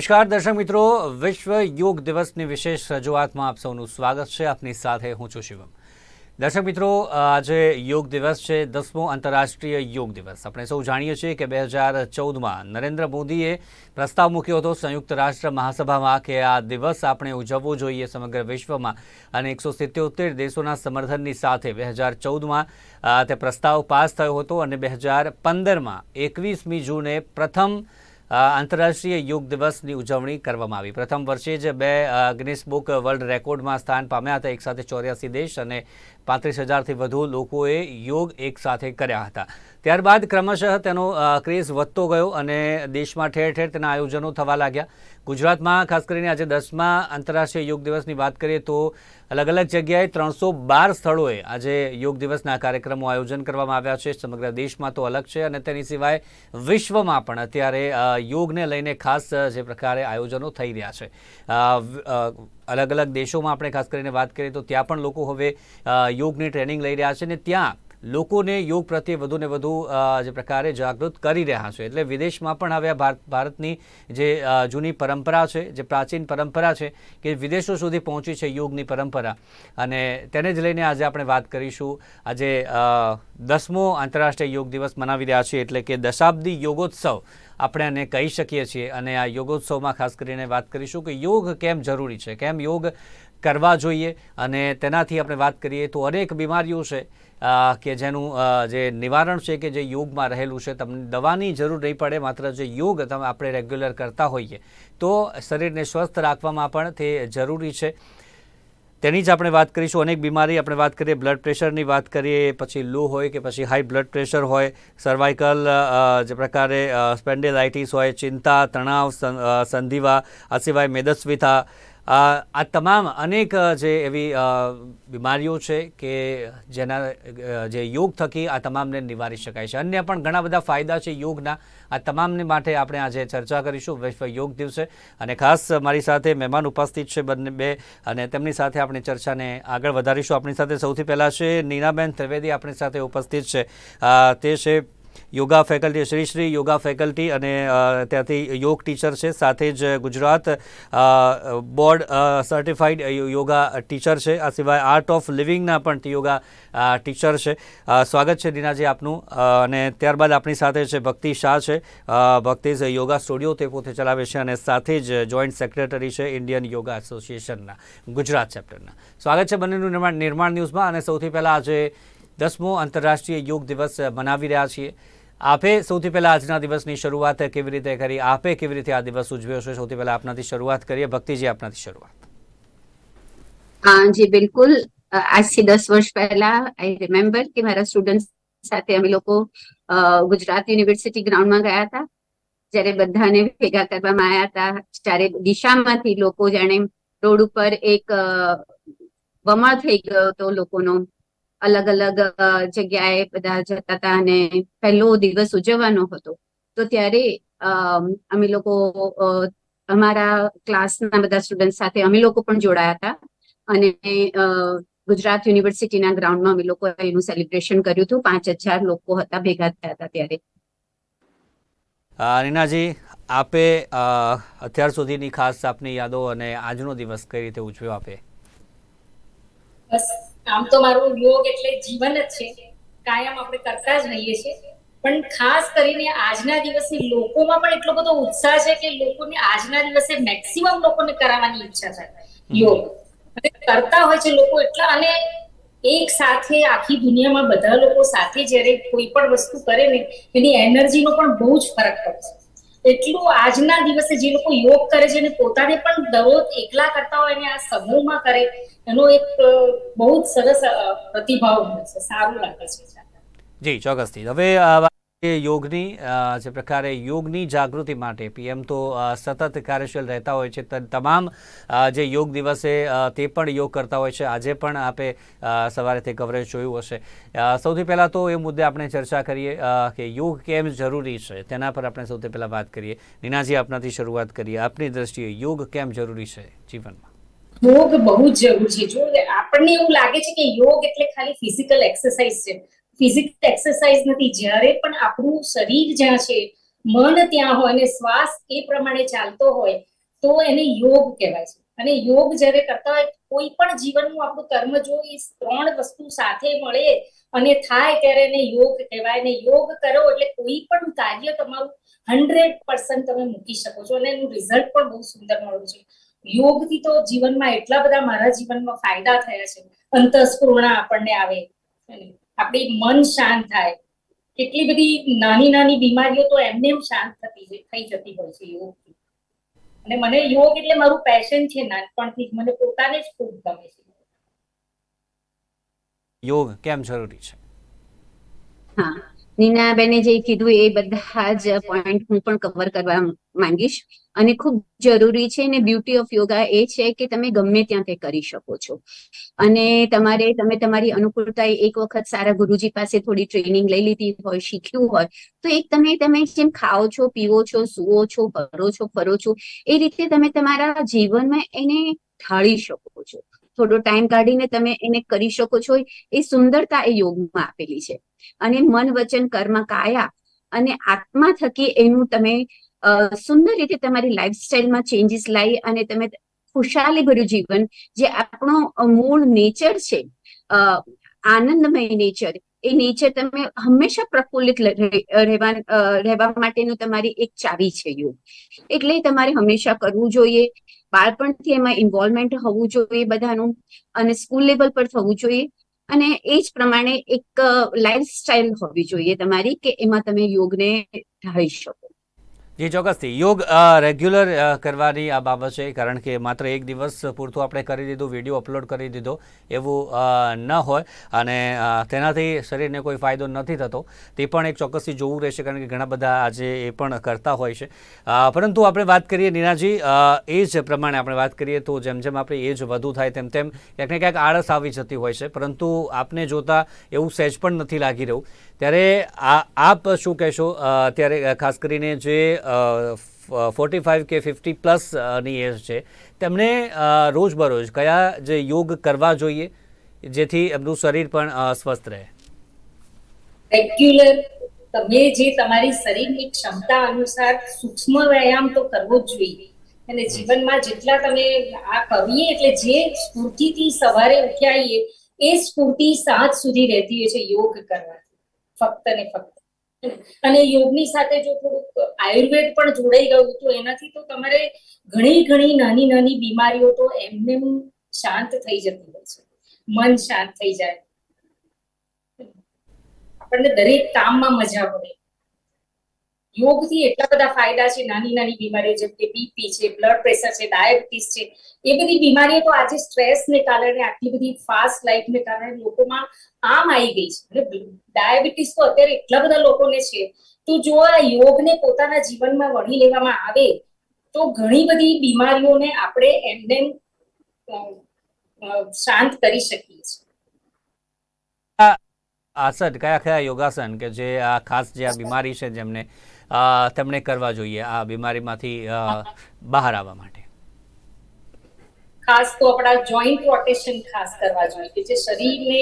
નમસ્કાર, દર્શક મિત્રો. વિશ્વ યોગ દિવસની વિશેષ રજૂઆતમાં આપ સૌનું સ્વાગત છે. આપની સાથે હું છું શિવમ. દર્શક મિત્રો, આજે યોગ દિવસ છે, દસમો આંતરરાષ્ટ્રીય યોગ દિવસ. આપણે સૌ જાણીએ છીએ કે બે હજાર ચૌદમાં નરેન્દ્ર મોદીએ પ્રસ્તાવ મૂક્યો હતો સંયુક્ત રાષ્ટ્ર મહાસભામાં કે આ દિવસ આપણે ઉજવવો જોઈએ સમગ્ર વિશ્વમાં અને એકસો સિત્યોતેર દેશોના સમર્થનની સાથે બે હજાર ચૌદમાં તે પ્રસ્તાવ પાસ થયો હતો અને બે હજાર પંદરમાં એકવીસમી જૂને પ્રથમ આંતરરાષ્ટ્રીય યોગ દિવસની ઉજવણી કરવામાં આવી. પ્રથમ વર્ષે જ બે ગિનિસ બુક વર્લ્ડ રેકોર્ડમાં સ્થાન પામ્યા હતા. એક સાથે ચોર્યાસી દેશ અને પાંત્રીસ હજારથી વધુ લોકોએ યોગ એકસાથે કર્યા હતા. ત્યારબાદ ક્રમશઃ તેનો ક્રેઝ વધતો ગયો અને દેશમાં ઠેર ઠેર તેના આયોજનો થવા લાગ્યા. ગુજરાતમાં, ખાસ કરીને આજે દસમા આંતરરાષ્ટ્રીય યોગ દિવસની વાત કરીએ તો અલગ અલગ જગ્યાએ ત્રણસો બાર સ્થળોએ આજે યોગ દિવસના કાર્યક્રમો આયોજન કરવામાં આવ્યા છે. સમગ્ર દેશમાં તો અલગ છે અને તેની સિવાય વિશ્વમાં પણ અત્યારે યોગને લઈને ખાસ જે પ્રકારે આયોજનો થઈ રહ્યા છે. અલગ અલગ દેશોમાં આપણે ખાસ કરીને વાત કરીએ તો ત્યાં પણ લોકો હવે યોગની ટ્રેનિંગ લઈ રહ્યા છે ને ત્યાં લોકોને યોગ પ્રત્યે વધુને વધુ જે પ્રકારે જાગૃત કરી રહ્યા છે. એટલે વિદેશમાં પણ હવે ભારતની જે જૂની પરંપરા છે, જે પ્રાચીન પરંપરા છે કે વિદેશો સુધી પહોંચી છે યોગની પરંપરા. અને તેને જ લઈને આજે આપણે વાત કરીશું. આજે દસમો આંતરરાષ્ટ્રીય યોગ દિવસ મનાવી રહ્યા છીએ, એટલે કે દશાબ્દી યોગોત્સવ આપણે એને કહી શકીએ છીએ. અને આ યોગોત્સવમાં ખાસ કરીને વાત કરીશું કે યોગ કેમ જરૂરી છે, કેમ યોગ કરવા જોઈએ. અને તેનાથી આપણે વાત કરીએ તો અનેક બીમારીઓ છે કે જેનું જે નિવારણ છે કે જે યોગમાં રહેલું છે, તમને દવાની જરૂર નહીં પડે, માત્ર જે યોગ તમે આપણે રેગ્યુલર કરતા હોઈએ, તો શરીરને સ્વસ્થ રાખવામાં પણ તે જરૂરી છે. તેની જ આપણે વાત કરીશું, અનેક બીમારી આપણે વાત કરીએ, બ્લડ પ્રેશરની વાત કરીએ, પછી લો હોય કે પછી હાઈ બ્લડ પ્રેશર હોય સર્વાઇકલ જે પ્રકારે સ્પેન્ડેલાઇટિસ હોય, ચિંતા, તણાવ સંધિવા, આ સિવાય મેદસ્વિતા આ તમામ અનેક જે એવી બીમારીઓ છે કે જેના જે યોગ થકી આ તમામને નિવારી શકાય છે. અન્ય પણ ઘણા બધા ફાયદા છે યોગના. આ તમામને માટે આપણે આજે ચર્ચા કરીશું વિશ્વ યોગ દિવસે. અને ખાસ મારી સાથે મહેમાન ઉપસ્થિત છે બંને બે. અને તેમની સાથે આપણી ચર્ચાને આગળ વધારીશું. આપણી સાથે સૌથી પહેલાં છે નીનાબેન ત્રિવેદી આપણી સાથે ઉપસ્થિત છે. તે છે yoga faculty, Shri Shri yoga faculty અને ત્યાંથી યોગ ટીચર છે, સાથે જ Gujarat board certified yoga teacher છે. આ સિવાય આર્ટ ઓફ લિવિંગના પણ યોગા ટીચર છે. સ્વાગત છે દીનાજી આપનું. અને ત્યારબાદ આપણી સાથે છે ભક્તિ શાહ છે. ભક્તિ યોગા સ્ટુડિયો તે પોતે ચલાવે છે અને સાથે જ જોઈન્ટ સેક્રેટરી છે ઇન્ડિયન યોગા એસોસિએશનના, ગુજરાત ચેપ્ટરના. સ્વાગત છે બંનેનું નિર્માણ નિર્માણ ન્યૂઝમાં અને સૌથી પહેલાં આજે દસમો આંતરરાષ્ટ્રીય યોગ દિવસ મનાવી રહ્યા છીએ. આપે સૌથી પહેલા આજના દિવસની શરૂઆત કેવી રીતે કરી? આપે કેવી રીતે આ દિવસ ઉજવ્યો છે? સૌથી પહેલા આપનાથી શરૂઆત કરીએ. ભક્તિજી, આપનાથી શરૂઆત. જી, બિલકુલ. આજથી દસ વર્ષ પહેલા આઈ રિમેમ્બર કે મારા સ્ટુડન્ટ સાથે અમે લોકો ગુજરાત યુનિવર્સિટી ગ્રાઉન્ડમાં ગયા હતા. જ્યારે બધાને ભેગા કરવામાં આવ્યા હતા. ત્યારે દિશામાંથી લોકો, જાણે રોડ ઉપર એક વમળ થઈ ગયો હતો લોકોનો. અલગ અલગ જગ્યાએ બધા જતા હતા અને પહેલો દિવસ ઉજવવાનો હતો. તો ત્યારે અમે લોકો અમારા ક્લાસના બધા સ્ટુડન્ટ સાથે અમે લોકો પણ જોડાયા હતા. અને ગુજરાત યુનિવર્સિટીના ગ્રાઉન્ડમાં અમે લોકો એનું સેલિબ્રેશન કર્યું હતું. પાંચ હજાર લોકો હતા ભેગા થયા હતા ત્યારે. રીનાજી આપે અત્યાર સુધીની ખાસ આપની યાદો અને આજનો દિવસ કઈ રીતે ઉજવ્યો આપે? બસ આમ તો મારું યોગ એટલે જીવન જ છે. કાયમ આપણે કરતા જ રહીએ છીએ. પણ ખાસ કરીને આજના દિવસે લોકોમાં પણ એટલો બધો ઉત્સાહ છે કે લોકોને આજના દિવસે મેક્સિમમ લોકોને કરાવવાની ઈચ્છા છે. યોગ. કરતા હોય છે લોકો એટલા અને એક સાથે આખી દુનિયામાં બધા લોકો સાથે જ્યારે કોઈ પણ વસ્તુ કરે ને, એની એનર્જીનો પણ બહુ જ ફરક પડે છે. એટલું આજના દિવસે જે લોકો યોગ કરે છે અને પોતાને પણ દરરોજ એકલા કરતા હોય અને આ સમૂહમાં કરે, એનો એક બહુ જ સરસ પ્રતિભાવ મળે છે, સારું લાગે છે. જી, ચોક્કસથી. હવે યોગની જે પ્રકારે યોગની જાગૃતિ માટે પીએમ તો સતત કાર્યશીલ રહેતા હોય છે. તમામ જે યોગ દિવસે તે પણ યોગ કરતા હોય છે. આજે પણ આપે સવારે તે કવરેજ જોયું હશે. સૌથી પહેલાં તો એ મુદ્દે આપણે ચર્ચા કરીએ કે યોગ કેમ જરૂરી છે? તેના પર આપણે સૌથી પહેલાં વાત કરીએ. નીનાજી, આપનાથી શરૂઆત કરીએ. આપની દ્રષ્ટિએ યોગ કેમ જરૂરી છે જીવનમાં? યોગ બહુ જ જરૂરી છે. જો આપણને એવું લાગે છે કે યોગ એટલે ખાલી ફિઝિકલ એક્સરસાઇઝ છે ફિઝિકલ એક્સરસાઇઝ નથી. જ્યારે પણ આપણું શરીર જ્યાં છે, મન ત્યાં હોય અને શ્વાસ એ પ્રમાણે ચાલતો હોય, તો એને યોગ કહેવાય છે. અને યોગ જ્યારે કરતા હોય, કોઈ પણ જીવનનું આપણું કર્મ જો એ ત્રણ વસ્તુ સાથે મળે અને થાય ત્યારે એને યોગ કહેવાય. ને યોગ કરો એટલે કોઈ પણ કાર્ય તમારું હંડ્રેડ પર્સન્ટ તમે મૂકી શકો છો અને એનું રિઝલ્ટ પણ બહુ સુંદર મળ્યું છે. યોગથી તો જીવનમાં એટલા બધા મારા જીવનમાં ફાયદા થયા છે. અંતસ્પૂર્ણા આપણને આવે. અને આપણી મન શાંત થાય. કેટલી બધી નાની નાની બીમારીઓ તો એમને એમ શાંત થતી થઈ જતી હોય છે યોગથી અને મને યોગ એટલે મારું પેશન છે નાનપણથી જ. મને પોતાને જ ખૂબ ગમે છે. યોગ કેમ જરૂરી છે? હા. નીનાબેને જે કીધું એ બધા જ પોઈન્ટ હું પણ કવર કરવા માંગીશ. અને ખૂબ જરૂરી છે અને બ્યુટી ઓફ યોગા એ છે કે તમે ગમે ત્યાં તે કરી શકો છો. અને તમારે, તમે તમારી અનુકૂળતા એક વખત સારા ગુરુજી પાસે થોડી ટ્રેનિંગ લઈ લીધી હોય, શીખ્યું હોય, તો એક તમે તમે જેમ ખાઓ છો, પીવો છો, સુવો છો ફરો છો ફરો છો, એ રીતે તમે તમારા જીવનમાં એને ઢાળી શકો છો. થોડો ટાઈમ કાઢીને તમે એને કરી શકો છો. એ સુંદરતા એ યોગમાં આપેલી છે. અને મન, વચન, કર્મ, કાયા અને આત્મા થકી એનું તમે સુંદર રીતે તમારી લાઈફસ્ટાઈલમાં ચેન્જીસ લાવી અને તમે ખુશાલી ભર્યું જીવન, જે આપણો મૂળ નેચર છે આનંદમય નેચર એ નેચર તમે હંમેશા પ્રફુલ્લિત રહેવા રહેવા માટેનું તમારી એક ચાવી છે યોગ. એટલે તમારે હંમેશા કરવું જોઈએ. બાળપણથી એમાં ઇન્વોલ્વમેન્ટ હોવું જોઈએ બધાનું અને સ્કૂલ લેવલ પર થવું જોઈએ. અને એ જ પ્રમાણે એક લાઈફસ્ટાઈલ હોવી જોઈએ તમારી કે એમાં તમે યોગને ઢાળી શકો. જી, ચોક્કસથી. યોગ રેગ્યુલર કરવાની આ બાબત છે, કારણ કે માત્ર એક દિવસ પૂરતું આપણે કરી દીધું વીડિયો અપલોડ કરી દીધો, એવું ન હોય. અને તેનાથી શરીરને કોઈ ફાયદો નથી થતો. તે પણ એક ચોક્કસથી જોવું રહેશે, કારણ કે ઘણા બધા આજે એ પણ કરતા હોય છે. પરંતુ આપણે વાત કરીએ નીનાજી એજ પ્રમાણે આપણે વાત કરીએ તો જેમ જેમ આપણે એજ વધુ થાય તેમ તેમ ક્યાંક ને ક્યાંક આળસ આવી જતી હોય છે. પરંતુ આપને જોતા એવું સહેજ પણ નથી લાગી રહ્યું. ત્યારે આ, આપ શું કહેશો? ત્યારે ખાસ કરીને જે ફોર્ટી ફાઇવ કે ફિફ્ટી પ્લસની એજ છે, તેમને રોજબરોજ કયા જે યોગ કરવા જોઈએ, જેથી એમનું શરીર પણ સ્વસ્થ રહે? રેગ્યુલર તમે જે તમારી શરીરની ક્ષમતા અનુસાર સૂક્ષ્મ વ્યાયામ તો કરવો જ જોઈએ. અને જીવનમાં જેટલા તમે આ કરીએ, એટલે જે સ્ફૂર્તિથી સવારે ઉઠ્યાઈએ એ સ્ફૂર્તિ સાંજ સુધી રહેતી હોય છે યોગ કરવાથી ફક્ત ને ફક્ત. અને યોગની સાથે જો થોડુંક આયુર્વેદ પણ જોડાઈ ગયું તો એનાથી તો તમારે ઘણી ઘણી નાની નાની બીમારીઓ તો એમને શાંત થઈ જતી હોય છે. મન શાંત થઈ જાય. આપણને દરેક કામમાં મજા પડે. યોગથી એટલા બધા ફાયદા છે, નાની નાની બીમારીઓ જેમ કે બીપી છે બ્લડ પ્રેશર છે ડાયાબિટીસ છે, એ બધી બીમારીઓ તો આજે સ્ટ્રેસને કારણે આટલી બધી ફાસ્ટ લાઈફને કારણે લોકોમાં આમ આવી ગઈ છે. ડાયાબિટીસ તો અત્યારે એટલા બધા લોકોને છે. તો જો આ યોગને પોતાના જીવનમાં વણી લેવામાં આવે, તો ઘણી બધી બીમારીઓને આપણે એમને શાંત કરી શકીએ છીએ. આસન કયા કયા યોગાસન કે જે આ ખાસ જે આ બીમારી છે જેમને તેમણે કરવા જોઈએ આ બીમારીમાંથી બહાર આવવા માટે. ખાસ તો આપણા જોઈન્ટ રોટેશન ખાસ કરવા જોઈએ કે જે શરીરને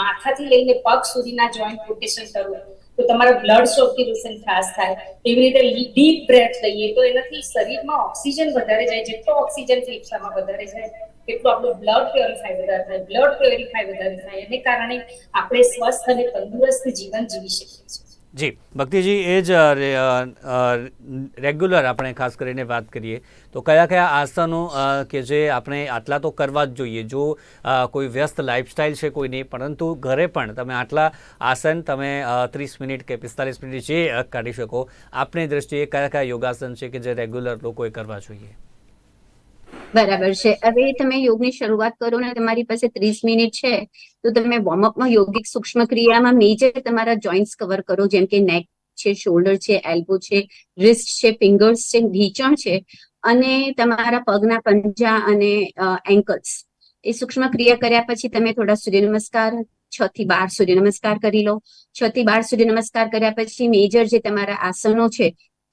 માથાથી લઈને પગ સુધીના જોઈન્ટ રોટેશન કરવું તો તમારા બ્લડ સર્ક્યુલેશન ખાસ થાય. એવી રીતે ડીપ બ્રેથ લઈએ તો એનાથી શરીરમાં ઓક્સિજન વધારે જાય, જેટલો ઓક્સિજન ફેફસામાં વધારે જાય, એટલું આપણું બ્લડ પ્યોરિફાય વધારે થાય બ્લડ પ્યોરિફાય વધારે થાય. એને કારણે આપણે સ્વસ્થ અને તંદુરસ્ત જીવન જીવી શકીએ છીએ. જી, ભક્તિજી, એ જ રેગ્યુલર આપણે ખાસ કરીને વાત કરીએ, તો કયા કયા આસનો કે જે આપણે આટલા તો કરવા જ જોઈએ, જો કોઈ વ્યસ્ત લાઇફસ્ટાઇલ છે કોઈની, પરંતુ ઘરે પણ તમે આટલા આસન તમે ત્રીસ મિનિટ કે પિસ્તાલીસ મિનિટ જે કાઢી શકો, આપની દ્રષ્ટિએ કયા કયા યોગાસન છે કે જે રેગ્યુલર લોકોએ કરવા જોઈએ? બરાબર છે. હવે તમે યોગની શરૂઆત કરો ને તમારી પાસે ત્રીસ મિનિટ છે, તો તમે વોર્મઅપમાં યોગિક સૂક્ષ્મ ક્રિયામાં મેજર તમારા જોઈન્ટ્સ કવર કરો, જેમ કે નેક છે શોલ્ડર છે એલ્બો છે રિસ્ટ છે ફિંગર્સ છે ઢીચણ છે, અને તમારા પગના પંજા અને એન્કલ્સ એ સૂક્ષ્મ ક્રિયા કર્યા પછી તમે થોડા સૂર્ય નમસ્કાર છ થી બાર સૂર્ય નમસ્કાર કરી લો. છ થી બાર સૂર્ય નમસ્કાર કર્યા પછી મેજર જે તમારા આસનો છે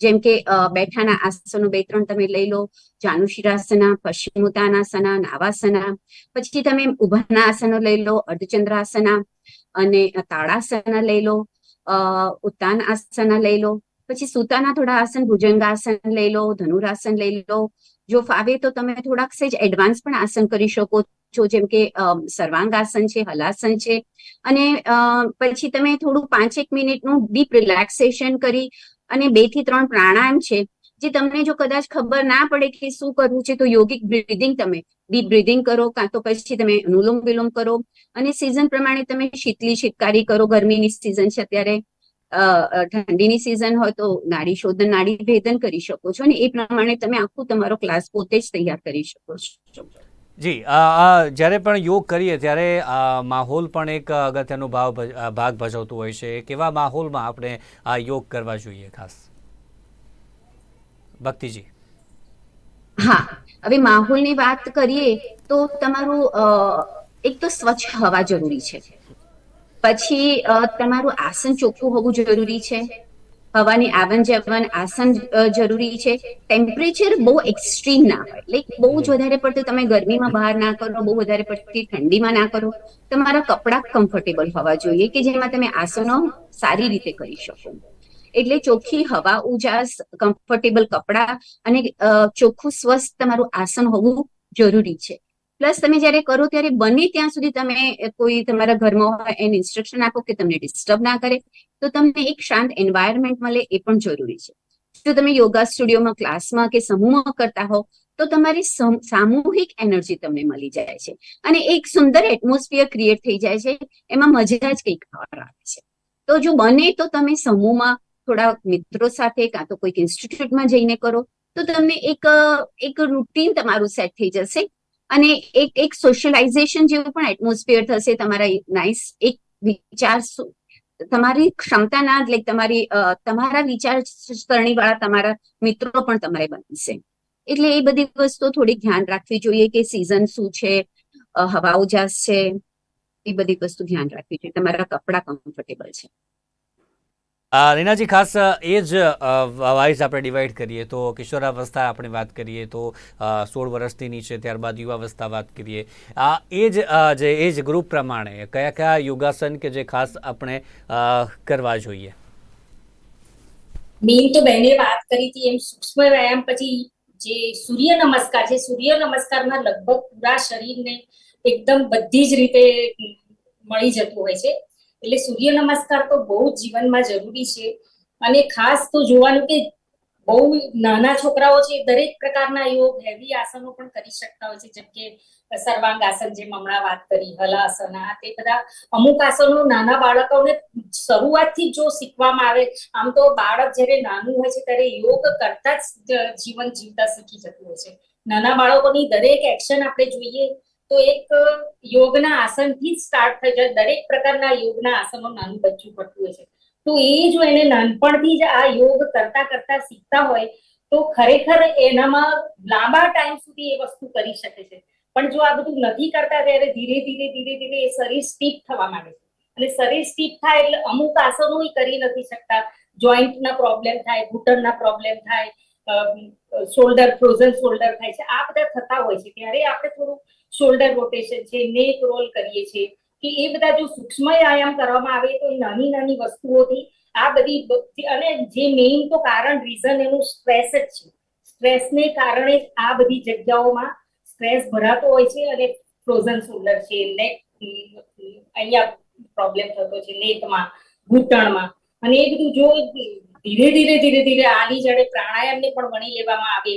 જેમ કે બેઠાના આસનો બે ત્રણ તમે લઈ લો, જાનુશિરાસના પશ્ચિમોત્તાનાસના નાવાસના, પછી તમે ઉભાના આસનો લઈ લો, અર્ધચંદ્રાસના અને તાળાસના લઈ લો ઉત્તાન આસના લઈ લો, પછી સૂતાના થોડા આસન, ભુજંગાસન લઈ લો, ધનુરાસન લઈ લો. જો ફાવે તો તમે થોડાક સેજ એડવાન્સ પણ આસન કરી શકો છો, જેમ કે સર્વાંગાસન છે, હલાસન છે. અને પછી તમે થોડું પાંચેક મિનિટનું ડીપ રિલેક્સેશન કરી અને બેથી ત્રણ પ્રાણાયામ છે, જે તમને જો કદાચ ખબર ના પડે કે શું કરવું છે, તો યોગિક બ્રિધિંગ તમે ડીપ બ્રિધિંગ કરો, કાં તો પછી તમે અનુલોમ વિલોમ કરો, અને સિઝન પ્રમાણે તમે શીતલી શીતકારી કરો, ગરમીની સિઝન છે અત્યારે ઠંડીની સિઝન હોય તો નાડી શોધન, નાડી ભેદન કરી શકો છો, અને એ પ્રમાણે તમે આખું તમારો ક્લાસ પોતે જ તૈયાર કરી શકો છો. જી જ્યારે પણ યોગ કરીએ ત્યારે માહોલ પણ એક અગત્યનો ભાવ ભાગ ભજવતો હોય છે. કેવા માહોલમાં આપણે આ યોગ કરવા જોઈએ ખાસ? ભક્તિજી. હા, હવે માહોલની વાત કરીએ તો તમારું એક તો સ્વચ્છ હવા જરૂરી છે. પછી તમારું આસન ચોખ્ખું હોવું જરૂરી છે. હવાની આવન જાવન આસન જરૂરી છે. ટેમ્પરેચર બહુ એક્સ્ટ્રીમ ના હોય. લાઈક બહુ જ વધારે પડતું તમે ગરમીમાં બહાર ના કરો, બહુ વધારે પડતી ઠંડીમાં ના કરો. તમારા કપડાં કમ્ફર્ટેબલ હોવા જોઈએ કે જેમાં તમે આસનો સારી રીતે કરી શકો. એટલે ચોખ્ખી હવા, ઉજાસ કમ્ફર્ટેબલ કપડાં અને ચોખ્ખું સ્વસ્થ તમારું આસન હોવું જરૂરી છે. પ્લસ તમે જ્યારે કરો ત્યારે બને ત્યાં સુધી તમે કોઈ તમારા ઘરમાં હોય એને ઇન્સ્ટ્રક્શન આપો કે તમને ડિસ્ટર્બ ના કરે, તો તમને એક શાંત એન્વાયરમેન્ટ મળે એ પણ જરૂરી છે. જો તમે યોગા સ્ટુડિયોમાં ક્લાસમાં કે સમૂહમાં કરતા હો તો તમારી સામૂહિક એનર્જી તમને મળી જાય છે. અને એક સુંદર એટમોસ્ફિયર ક્રિએટ થઈ જાય છે, એમાં મજા જ કંઈક આવે છે. તો જો બને તો તમે સમૂહમાં થોડા મિત્રો સાથે કાં તો કોઈક ઇન્સ્ટિટ્યૂટમાં જઈને કરો, તો તમને એક એક રૂટીન તમારું સેટ થઈ જશે અને એક એક સોશિયલાઇઝેશન જેવું પણ એટમોસ્ફિયર થશે તમારા નાઇસ એક વિચાર તમારી ક્ષમતાના લાઈક તમારી તમારા વિચાર વાળા તમારા મિત્રો પણ તમારે બનશે. એટલે એ બધી વસ્તુઓ થોડી ધ્યાન રાખવી જોઈએ કે સિઝન શું છે હવા ઉજાસ છે, એ બધી વસ્તુ ધ્યાન રાખવી જોઈએ. તમારા કપડાં કમ્ફર્ટેબલ છે. રીનાજી, ખાસ એ જ વાઇઝ આપણે ડિવાઈડ કરીએ તો કિશોરાવસ્થા આપણે વાત કરીએ તો સોળ વર્ષથી નીચે ત્યારબાદ યુવાવસ્થા વાત કરીએ. આ એ જ જે એજ ગ્રુપ પ્રમાણે કયા કયા યોગાસન કે જે ખાસ આપણે કરવા જોઈએ? મેઇન તો બહેને વાત કરી હતી એમ સૂક્ષ્મ વ્યાયામ પછી જે સૂર્ય નમસ્કાર છે સૂર્ય નમસ્કારમાં લગભગ પૂરા શરીરને એકદમ બધી જ રીતે મળી જતું હોય છે. એટલે સૂર્ય નમસ્કાર તો બહુ જ જીવનમાં જરૂરી છે. અને ખાસ તો જોવાનું કે બહુ નાના છોકરાઓ છે દરેક પ્રકારના યોગ હેવી આસનો પણ કરી શકતા હોય છે. જેમ કે સર્વાંગ આસન જેમ હમણાં વાત કરી હલાસન આ તે બધા અમુક આસનો નાના બાળકોને શરૂઆતથી જો શીખવામાં આવે, આમ તો બાળક જ્યારે નાનું હોય છે ત્યારે યોગ કરતા જ જીવન જીવતા શીખી જતું હોય છે. નાના બાળકોની દરેક એક્શન આપણે જોઈએ તો એક યોગના આસનથી જ સ્ટાર્ટ થઈ જાય દરેક પ્રકારના યોગના આસનો નાનું બચ્ચું કરતું હોય છે. તો એ જો એને નાનપણથી જ આ યોગ કરતા કરતા શીખતા હોય, તો ખરેખર એનામાં લાંબા ટાઈમ સુધી એ વસ્તુ કરી શકે છે. પણ જો આ બધું નથી કરતા, ત્યારે ધીરે ધીરે ધીરે ધીરે એ શરીર સ્ટીફ થવા માંડે છે. અને શરીર સ્ટીફ થાય એટલે અમુક આસનો કરી નથી શકતા. જોઈન્ટના પ્રોબ્લેમ થાય, ઘૂંટણના પ્રોબ્લેમ થાય શોલ્ડર ફ્રોઝન શોલ્ડર થાય છે. આ બધા થતા હોય છે. ત્યારે આપણે થોડું શોલ્ડર રોટેશન છે નેક રોલ કરીએ છીએ, કે એ બધા જો સૂક્ષ્મ વ્યાયામ કરવામાં આવે તો નાની નાની વસ્તુઓથી આ બધી અને જે મેઇન તો કારણ રીઝન એનું સ્ટ્રેસ જ છે. સ્ટ્રેસને કારણે આ બધી જગ્યાઓમાં સ્ટ્રેસ ભરાતો હોય છે અને ફ્રોઝન શોલ્ડર છે નેક અહીંયા પ્રોબ્લેમ થતો છે નેકમાં ઘૂંટણમાં. અને એ બધું જો ધીરે ધીરે ધીરે ધીરે આની જડે પ્રાણાયામને પણ વણી લેવામાં આવે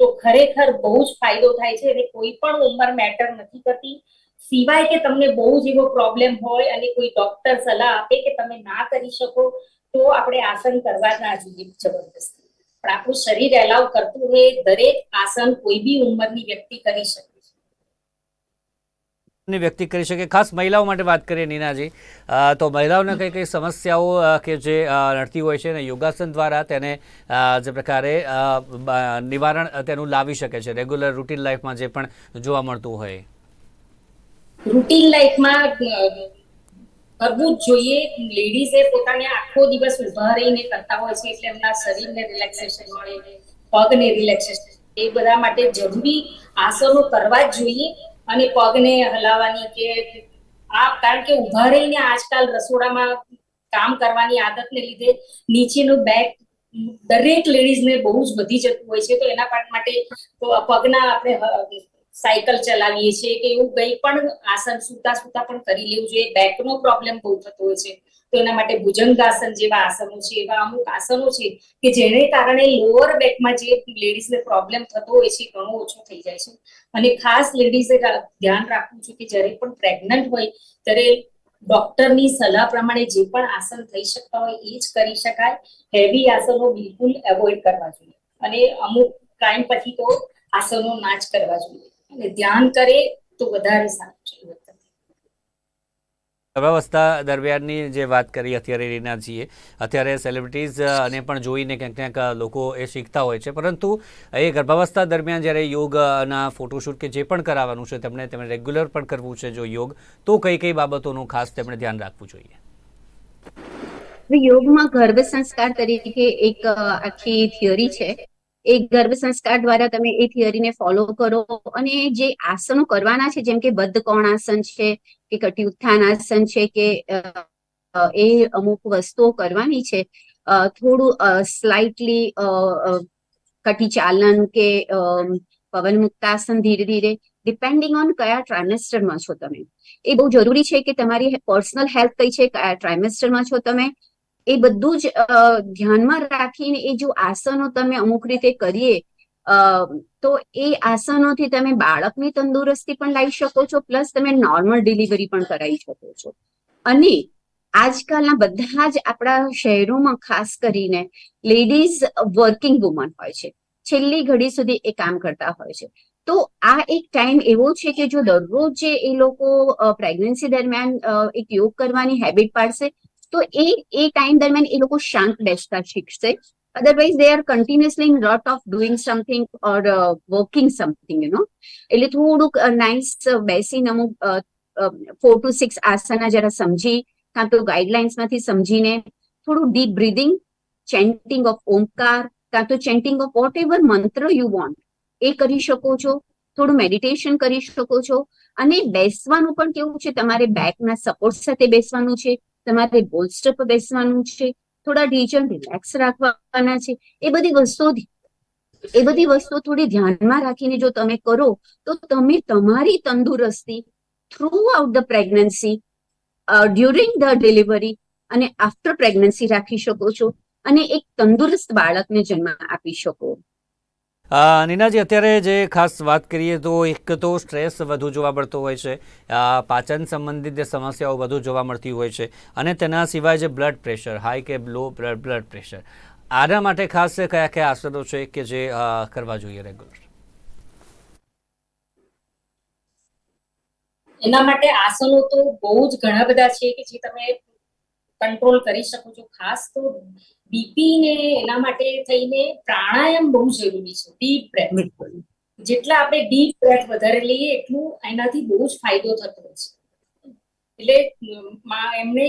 તો ખરેખર બહુ જ ફાયદો થાય છે અને કોઈ પણ ઉંમર મેટર નથી કરતી. સિવાય કે તમને બહુ જ એવો પ્રોબ્લેમ હોય અને કોઈ ડોક્ટર સલાહ આપે કે તમે ના કરી શકો, તો આપણે આસન કરવા ના જોઈએ જબરદસ્તી પણ આપણું શરીર એલાવ કરતું હોય, દરેક આસન કોઈ બી ઉંમરની વ્યક્તિ કરી શકે. ની વ્યક્તિ કરી શકે. ખાસ મહિલાઓ માટે વાત કરીએ નીનાજી. તો મહિલાઓને કઈ કઈ સમસ્યાઓ કે જે નડતી હોય છે અને યોગાસન દ્વારા તેને જે પ્રકારે નિવારણ તેનું લાવી શકે છે રેગ્યુલર રૂટીન લાઈફમાં જે પણ જોવા મળતું હોય. રૂટીન લાઈફમાં કરવું જોઈએ. લેડીઝે પોતાને આખો દિવસ ઊભા રહીને કરતા હોય છે એટલે એમના શરીરને રિલેક્સેશન મળે, પગને રિલેક્સેશન એ બધા માટે જરૂરી આસનો કરવા જ જોઈએ. અને પગને હલાવવાની કે આ કારણ કે ઊભા રહીને આજકાલ રસોડામાં કામ કરવાની આદતને લીધે નીચેનું બેક દરેક લેડીઝને બહુ જ વધી જતું હોય છે. તો એના માટે પગના આપણે સાયકલ ચલાવીએ છીએ કે એવું કંઈ પણ આસન, સુતા સુતા પણ કરી લેવું જોઈએ. બેકનો પ્રોબ્લેમ બહુ થતો હોય છે. તો એના માટે ભુજંગાસન જેવા આસનો છે, એવા અમુક આસનો છે કે જેને કારણે લોઅર બેકમાં જે લેડીઝને પ્રોબ્લેમ થતો હોય છે, ઘણો ઓછો થઈ જાય છે. અને ખાસ લેડીઝે ધ્યાન રાખવું છે કે જ્યારે પણ પ્રેગ્નન્ટ હોય, ત્યારે ડોક્ટરની સલાહ પ્રમાણે જે પણ આસન થઈ શકતા હોય, એ જ કરી શકાય. હેવી આસનો બિલકુલ એવોઇડ કરવા જોઈએ. અને અમુક ટાઈમ પછી તો આસનો ના જ કરવા જોઈએ. અને ધ્યાન કરે તો વધારે સારું છે ગર્ભાવસ્થા દરમિયાનની જે વાત કરી અત્યારે રીનાજીએ અત્યારે સેલિબ્રિટીઝ અને પણ જોઈને ક્યાંક ક્યાંક લોકો એ શીખતા હોય છે. પરંતુ એ ગર્ભાવસ્થા દરમિયાન જ્યારે યોગના ફોટોશૂટ કે જે પણ કરાવવાનું છે તેમણે તેમણે રેગ્યુલર પણ કરવું છે જો યોગ તો કઈ કઈ બાબતોનું ખાસ તેમણે ધ્યાન રાખવું જોઈએ? યોગમાં ગર્ભ સંસ્કાર તરીકે એક આખી થિયરી છે. એ ગર્ભ સંસ્કાર દ્વારા તમે એ થિયરીને ફોલો કરો અને જે આસનો કરવાના છે, જેમ કે બદ્ધ કોણાસન છે, કે કટી ઉત્થાન આસન છે, કે એ અમુક વસ્તુઓ કરવાની છે થોડું સ્લાઇટલી કટી ચાલન કે પવન મુક્તાસન ધીરે ધીરે ડિપેન્ડિંગ ઓન કયા ટ્રાઇમેસ્ટરમાં છો તમે. એ બહુ જરૂરી છે કે તમારી પર્સનલ હેલ્થ કઈ છે, કયા ટ્રાઇમેસ્ટરમાં છો તમે એ બધું જ ધ્યાનમાં રાખીને એ જો આસનો તમે અમુક રીતે કરીએ તો એ આસનોથી તમે બાળકની તંદુરસ્તી પણ લાવી શકો છો, પ્લસ તમે નોર્મલ ડિલિવરી પણ કરાવી શકો છો. અને આજકાલના બધા જ આપણા શહેરોમાં ખાસ કરીને લેડીઝ વર્કિંગ વુમન હોય છે. છેલ્લી ઘડી સુધી એ કામ કરતા હોય છે. તો આ એક ટાઈમ એવો છે કે જો દરરોજ એ લોકો પ્રેગ્નન્સી દરમિયાન એક યોગ કરવાની હેબિટ પાડશે તો એ એ ટાઈમ દરમિયાન એ લોકો શાંત બેસતા શીખશે. Otherwise they are continuously lot of doing something or working something you know એટલે થોડુંક નાઇસ બેસીને અમુક ફોર ટુ સિક્સ આસના જરા સમજી, કાં તો ગાઈડલાઇન્સમાંથી સમજીને થોડું deep breathing chanting of Omkar કાં તો chanting of whatever mantra you want એ કરી શકો છો. થોડું મેડિટેશન કરી શકો છો. અને બેસવાનું પણ કેવું છે, તમારે બેકના સપોર્ટ સાથે બેસવાનું છે. તમારે બોલ્સ્ટર પર બેસવાનું છે, થોડા ડીજન રિલેક્સ રાખવાના છે, એ બધી વસ્તુઓ એ બધી વસ્તુઓ થોડી ધ્યાનમાં રાખીને જો તમે કરો, તો તમે તમારી તંદુરસ્તી throughout the pregnancy during the delivery અને આફ્ટર પ્રેગ્નન્સી રાખી શકો છો અને એક તંદુરસ્ત બાળકને જન્મ આપી શકો. નીનાજી, અત્યારે જે ખાસ વાત કરીએ તો એક તો સ્ટ્રેસ વધુ જોવા મળતો હોય છે પાચન સંબંધિત જે સમસ્યાઓ વધુ જોવા મળતી હોય છે, અને તેના સિવાય જે બ્લડ પ્રેશર હાઈ કે લો બ્લડ પ્રેશર આના માટે ખાસ કયા કયા આસનો છે કે જે કરવા જોઈએ રેગ્યુલર એના માટે આસનો તો બહુ જ ઘણા બધા છે કે જે તમે કંટ્રોલ કરી શકો છો. ખાસ તો બીપી ને એના માટે થઈને પ્રાણાયામ બહુ જરૂરી છે. ડીપ બ્રેથ જેટલા આપણે ડીપ બ્રેથ વધારે લઈએ એટલું એનાથી બહુ જ ફાયદો થતો હોય છે. એટલે એમને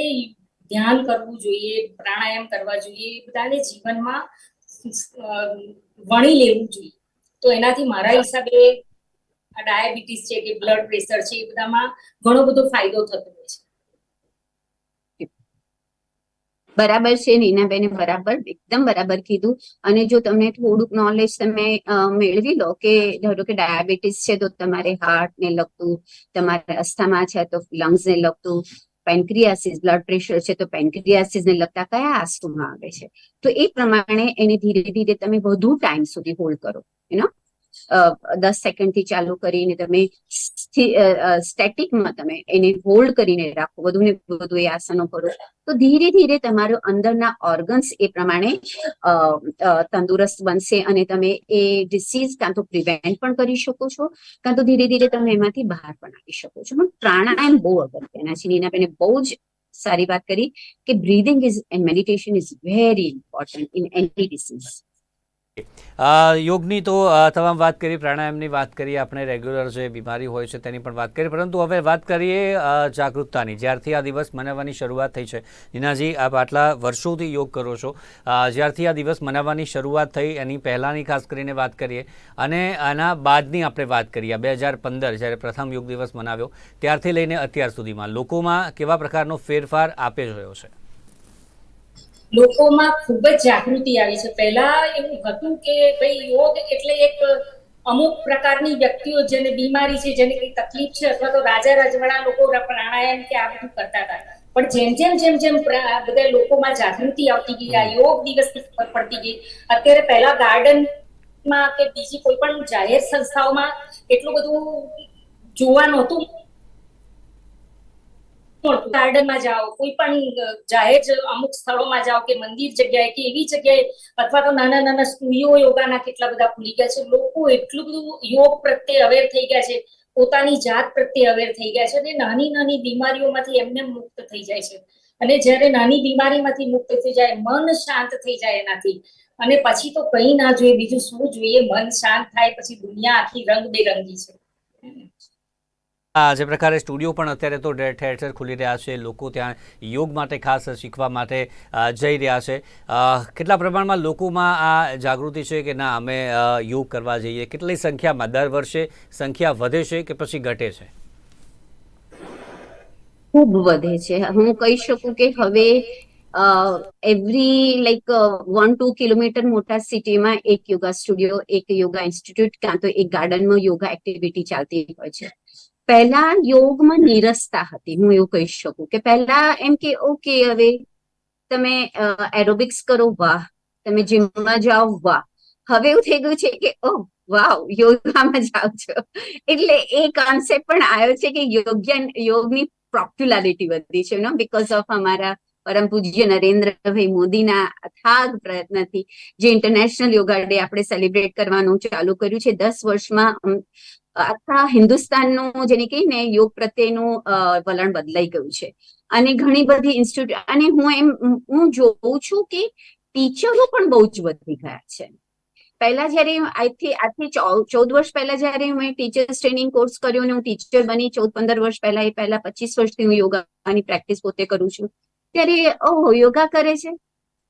ધ્યાન કરવું જોઈએ પ્રાણાયામ કરવા જોઈએ બધાને જીવનમાં વણી લેવું જોઈએ. તો એનાથી મારા હિસાબે ડાયાબિટીસ છે કે બ્લડ પ્રેશર છે એ બધામાં ઘણો બધો ફાયદો થતો હોય છે બરાબર છે, નીનાબેને બરાબર, એકદમ બરાબર કીધું. અને જો તમને થોડુંક નોલેજ તમે મેળવી લો કે ધારો કે ડાયાબિટીસ છે, તો તમારે હાર્ટ ને લગતું, તમારે અસ્થામા છે, તો લંગ્સ ને લગતું પેન્ક્રિયાસિસ બ્લડ પ્રેશર છે, તો પેન્ક્રિયાસિસ ને લગતા કયા આસ્તુમાં આવે છે? તો એ પ્રમાણે એને ધીરે ધીરે તમે વધુ ટાઈમ સુધી હોલ્ડ કરો યુ નો દસ સેકન્ડથી ચાલુ કરીને તમે સ્ટેટિકમાં તમે એને હોલ્ડ કરીને રાખો. વધુ ને વધુ એ આસનો કરો. તો ધીરે ધીરે તમારો અંદરના ઓર્ગન્સ એ પ્રમાણે તંદુરસ્ત બનશે અને તમે એ ડિસીઝ કાં તો પ્રિવેન્ટ પણ કરી શકો છો, કાં તો ધીરે ધીરે તમે એમાંથી બહાર પણ આવી શકો છો. પણ પ્રાણાયામ બહુ અગત્યના છે. નીનાબેને બહુ જ સારી વાત કરી કે breathing is, and meditation is very important in any disease. યોગની તો તમામ વાત કરી, પ્રાણાયામની વાત કરી, આપણે રેગ્યુલર જે બીમારી હોય છે તેની પણ વાત કરી, પરંતુ હવે વાત કરીએ જાગૃતતાની. જ્યારથી આ દિવસ મનાવવાની શરૂઆત થઈ છે. નીનાજી, આપ આટલા વર્ષોથી યોગ કરો છો. જ્યારથી આ દિવસ મનાવવાની શરૂઆત થઈ, એની પહેલાંની ખાસ કરીને વાત કરીએ. અને આના બાદની આપણે વાત કરીએ. બે હજાર પંદર, જ્યારે પ્રથમ યોગ દિવસ મનાવ્યો, ત્યારથી લઈને અત્યાર સુધીમાં લોકોમાં કેવા પ્રકારનો ફેરફાર આપે જોયો છે? લોકોમાં ખૂબ જ જાગૃતિ આવી છે. પહેલા એવું હતું કે ભાઈ યોગ એટલે એક અમુક પ્રકારની વ્યક્તિઓ જેને બીમારી છે, જેને કઈ તકલીફ છે અથવા તો રાજા રજવાડા લોકો પ્રાણાયામ કે આ બધું કરતા હતા. પણ જેમ જેમ જેમ જેમ બધા લોકોમાં જાગૃતિ આવતી ગઈ, આ યોગ દિવસની ખબર પડતી ગઈ, અત્યારે પહેલા ગાર્ડનમાં કે બીજી કોઈ પણ જાહેર સંસ્થાઓમાં એટલું બધું જોવા નહોતું. ગાર્ડનમાં જાઓ, કોઈ પણ જાહેર અમુક સ્થળોમાં જાઓ કે મંદિર જગ્યાએ કે એવી જગ્યાએ, અથવા તો નાના નાના સ્ટુડિયો યોગાના કેટલા બધા ખુલી ગયા છે, લોકો એટલું બધું યોગ પ્રત્યે અવેર થઈ ગયા છે, પોતાની જાત પ્રત્યે અવેર થઈ ગયા છે અને નાની નાની બીમારીઓમાંથી એમને મુક્ત થઈ જાય છે. અને જ્યારે નાની બીમારીમાંથી મુક્ત થઈ જાય, મન શાંત થઈ જાય એનાથી. અને પછી તો કંઈ ના જોઈએ, બીજું શું જોઈએ, મન શાંત થાય, પછી દુનિયા આખી રંગબેરંગી છે. જે પ્રકારે સ્ટુડિયો પણ અત્યારે તો ઠેર ઠેર ખુલી રહ્યા છે. લોકો ત્યાં યોગ માટે ખાસ શીખવા માટે જઈ રહ્યા છે. કેટલા પ્રમાણમાં લોકોમાં આ જાગૃતિ છે કે ના, અમે યોગ કરવા જઈએ? કેટલી સંખ્યામાં? દર વર્ષે સંખ્યા વધે છે કે પછી ઘટે છે? ખૂબ વધે છે. હું કહી શકું કે હવે every like one two kilometre મોટા સિટીમાં એક યોગા સ્ટુડિયો, એક યોગા ઇન્સ્ટિટ્યૂટ કાં તો એક ગાર્ડનમાં યોગા એક્ટિવિટી ચાલતી હોય છે. પહેલા યોગમાં નિરસતા હતી, હું એવું કહી શકું કે પહેલા એમ કે, ઓકે, હવે તમે એરોબિક્સ કરો, વાહ, તમે જીમમાં જાઓ, વાહ. હવે એવું થઈ ગયું છે કે, ઓહ, વાવ, યોગામાં જાઓ છો. એટલે એ કોન્સેપ્ટ પણ આવ્યો છે કે યોગ્ય, યોગની પોપ્યુલારિટી વધી છે નો બીકોઝ ઓફ અમારા પરમ પૂજ્ય નરેન્દ્રભાઈ મોદીના અથાગ પ્રયત્નથી જે ઇન્ટરનેશનલ યોગા ડે આપણે સેલિબ્રેટ કરવાનું ચાલુ કર્યું છે, દસ વર્ષમાં આખા હિન્દુસ્તાનનું જેને કહીને યોગ પ્રત્યેનું વલણ બદલાઈ ગયું છે. અને ઘણી બધી ઇન્સ્ટિટ્યૂટ અને હું એમ, હું જોઉં છું કે ટીચરો પણ બહુ જ વધી ગયા છે. પહેલા જયારે આજથી આજથી ચૌદ વર્ષ પહેલા જયારે મેં ટીચર્સ ટ્રેનિંગ કોર્સ કર્યો અને હું ટીચર બની, ચૌદ પંદર વર્ષ પહેલા એ પહેલા પચીસ વર્ષથી હું યોગાની પ્રેક્ટિસ પોતે કરું છું. ત્યારે, ઓહો, યોગા કરે છે?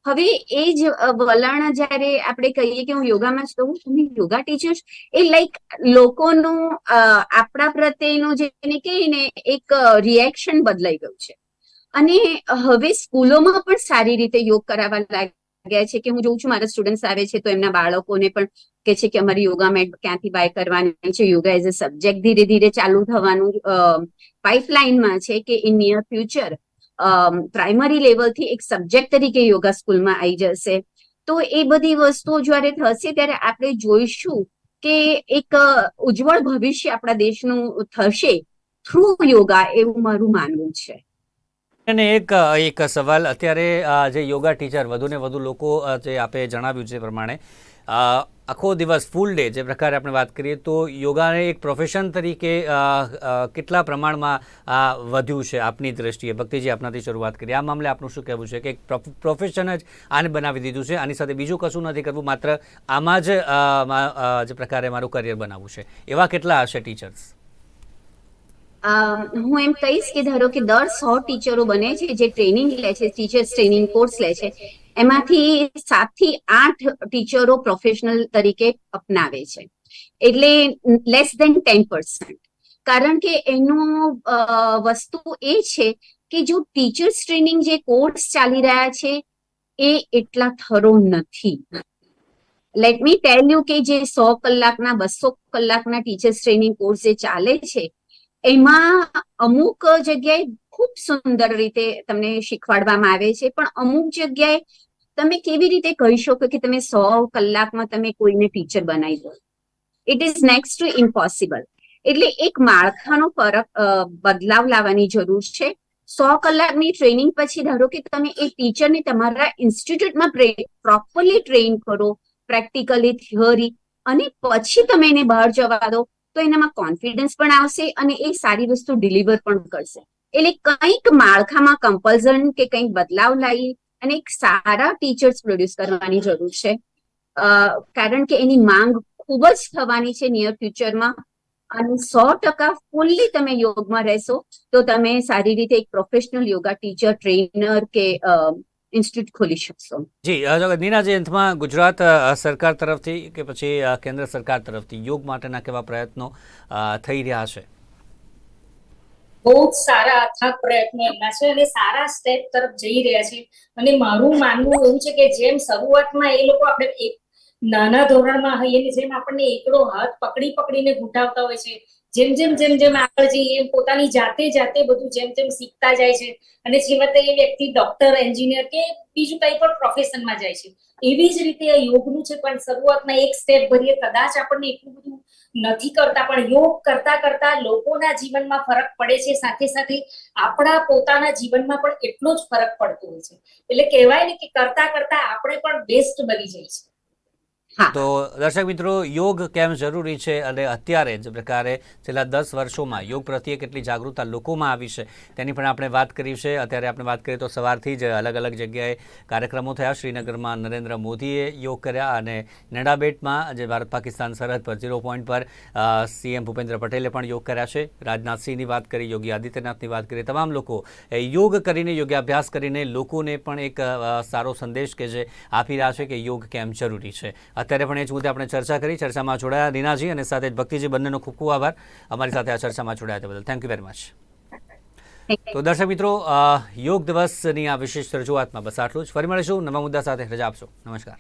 હવે એ જ વલણ જયારે આપણે કહીએ કે હું યોગામાં જ કહું તમે યોગા ટીચર્સ, એ લાઈક લોકોનું આપણા પ્રત્યેનું જેને કહીએ ને, એક રિએક્શન બદલાઈ ગયું છે. અને હવે સ્કૂલોમાં પણ સારી રીતે યોગ કરાવવા લાગ્યા છે કે હું જોઉં છું મારા સ્ટુડન્ટ્સ આવે છે તો એમના બાળકોને પણ કે છે કે અમારી યોગા મેટ ક્યાંથી બાય કરવાની છે. યોગા એઝ અ સબ્જેક્ટ ધીરે ધીરે ચાલુ થવાનું પાઇપલાઇનમાં છે કે ઇન નિયર ફ્યુચર પ્રાઇમરી લેવલથી એક સબ્જેક્ટ તરીકે યોગા સ્કૂલમાં આવી જશે. તો એ બધી વસ્તુઓ જ્યારે થશે, ત્યારે આપણે જોઈશું કે એક ઉજ્જવળ ભવિષ્ય આપણા દેશનું થશે થ્રુ યોગા એવું મારું માનવું છે. અને એક એક સવાલ. અત્યારે જે યોગા ટીચર વધુ ને વધુ લોકો જે આપે જણાવ્યું છે પ્રમાણે આખો દિવસ ફૂલ ડે જે પ્રકારે આપણે વાત કરીએ તો યોગાને એક પ્રોફેશન તરીકે કેટલા પ્રમાણમાં આ વધ્યું છે આપની દ્રષ્ટિએ? ભક્તિજી, આપનાથી શરૂઆત કરી આ મામલે આપનું શું કહેવું છે કે એક પ્રોફેશન જ આને બનાવી દીધું છે. આની સાથે બીજું કશું નથી કરવું, માત્ર આમાં જ જે પ્રકારે મારું કરિયર બનાવવું છે. એવા કેટલા હશે ટીચર્સ હું એમ કહીશ કે ધારો કે દર સો ટીચરો બને છે, જે ટ્રેનિંગ લે છે ટીચર્સ ટ્રેનિંગ કોર્સ લે છે એમાંથી સાતથી આઠ ટીચરો પ્રોફેશનલ તરીકે અપનાવે છે. એટલે લેસ દેન ટેન પર્સન્ટ. કારણ કે એનું વસ્તુ એ છે કે જો ટીચર્સ ટ્રેનિંગ જે કોર્સ ચાલી રહ્યા છે, એ એટલા થરો નથી. લેટ મી ટેલ યુ કે જે સો કલાકના, બસો કલાકના ટીચર્સ ટ્રેનિંગ કોર્સ જે ચાલે છે, એમાં અમુક જગ્યાએ ખૂબ સુંદર રીતે તમને શીખવાડવામાં આવે છે. પણ અમુક જગ્યાએ તમે કેવી રીતે કહી શકો કે તમે સો કલાકમાં તમે કોઈને ટીચર બનાવી દો? It is next to impossible એટલે એક માળખાનો ફરક બદલાવ લાવવાની જરૂર છે. સો કલાકની ટ્રેનિંગ પછી ધારો કે તમે એ ટીચરને તમારા ઇન્સ્ટિટ્યૂટમાં પ્રોપરલી ટ્રેન કરો, પ્રેક્ટિકલી થિયરી, અને પછી તમે એને બહાર જવા દો, તો એનામાં કોન્ફિડન્સ પણ આવશે અને એ સારી વસ્તુ ડિલિવર પણ કરશે. એટલે કંઈક માળખામાં કમ્પલ્ઝન કે કંઈક બદલાવ લાવી અને એક સારા ટીચર્સ પ્રોડ્યુસ કરવાની જરૂર છે. કારણ કે એની માંગ ખૂબ જ થવાની છે નિયર ફ્યુચરમાં અને સો ટકા ફૂલ્લી તમે યોગમાં રહેશો તો તમે સારી રીતે એક પ્રોફેશનલ યોગા ટીચર ટ્રેનર કે ઇન્સ્ટિટ્યૂટ ખોલી શકશો. જી નીના જયંતમાં ગુજરાત સરકાર તરફથી કે પછી કેન્દ્ર સરકાર તરફથી યોગ માટેના કેવા પ્રયત્નો થઈ રહ્યા છે? બહુ જ સારા અથાગ પ્રયત્નો એમના છે અને સારા સ્ટેપ તરફ જઈ રહ્યા છે. અને મારું માનવું એવું છે કે જેમ શરૂઆતમાં એ લોકો આપણે એક નાના ધોરણમાં હોઈએ જેમ આપણને એકડો હાથ પકડી પકડીને ઘૂંટાવતા હોય છે જેમ જેમ જેમ જેમ આગળ જઈએ, એમ પોતાની જાતે જાતે બધું જેમ જેમ શીખતા જાય છે. અને છેવટે એ વ્યક્તિ ડોક્ટર એન્જિનિયર કે બીજું કઈ પણ પ્રોફેશનમાં જાય છે. એવી જ રીતે આ યોગનું છે, પણ શરૂઆતમાં એક સ્ટેપ ભરીએ, કદાચ આપણને એટલું બધું નથી કરતા, પણ યોગ કરતા કરતા લોકોના જીવનમાં ફરક પડે છે. સાથે સાથે આપણા પોતાના જીવનમાં પણ એટલો જ ફરક પડતો હોય છે. એટલે કહેવાય ને કે કરતા કરતા આપણે પણ બેસ્ટ બની જાય છે તો દર્શક મિત્રો, યોગ કેમ જરૂરી છે અને અત્યારે જે પ્રકારે છેલ્લા દસ વર્ષોમાં યોગ પ્રત્યે કેટલી જાગૃતતા લોકોમાં આવી છે તેની પણ આપણે વાત કરી છે. અત્યારે આપણે વાત કરીએ તો સવારથી જ અલગ અલગ જગ્યાએ કાર્યક્રમો થયા. શ્રીનગરમાં નરેન્દ્ર મોદીએ યોગ કર્યા અને નેડાબેટમાં જે ભારત પાકિસ્તાન સરહદ પર ઝીરો પોઈન્ટ પર સીએમ ભૂપેન્દ્ર પટેલે પણ યોગ કર્યા છે. રાજનાથસિંહની વાત કરી, યોગી આદિત્યનાથની વાત કરી. તમામ લોકો યોગ કરીને યોગાભ્યાસ કરીને લોકોને પણ એક સારો સંદેશ કે જે આપી રહ્યા છે કે યોગ કેમ જરૂરી છે. અત્યારે પણ એ જ મુદ્દે આપણે ચર્ચા કરી ચર્ચામાં જોડાયા દીનાજી અને સાથે જ ભક્તિજી બંનેનો ખૂબ ખૂબ આભાર. અમારી સાથે આ ચર્ચામાં જોડાયા તે બદલ. થેન્ક યુ વેરી મચ તો દર્શક મિત્રો યોગ દિવસની આ વિશેષ રજૂઆતમાં બસ આટલું જ. ફરી મળીશું નવા મુદ્દા સાથે. રજા આપશો. નમસ્કાર.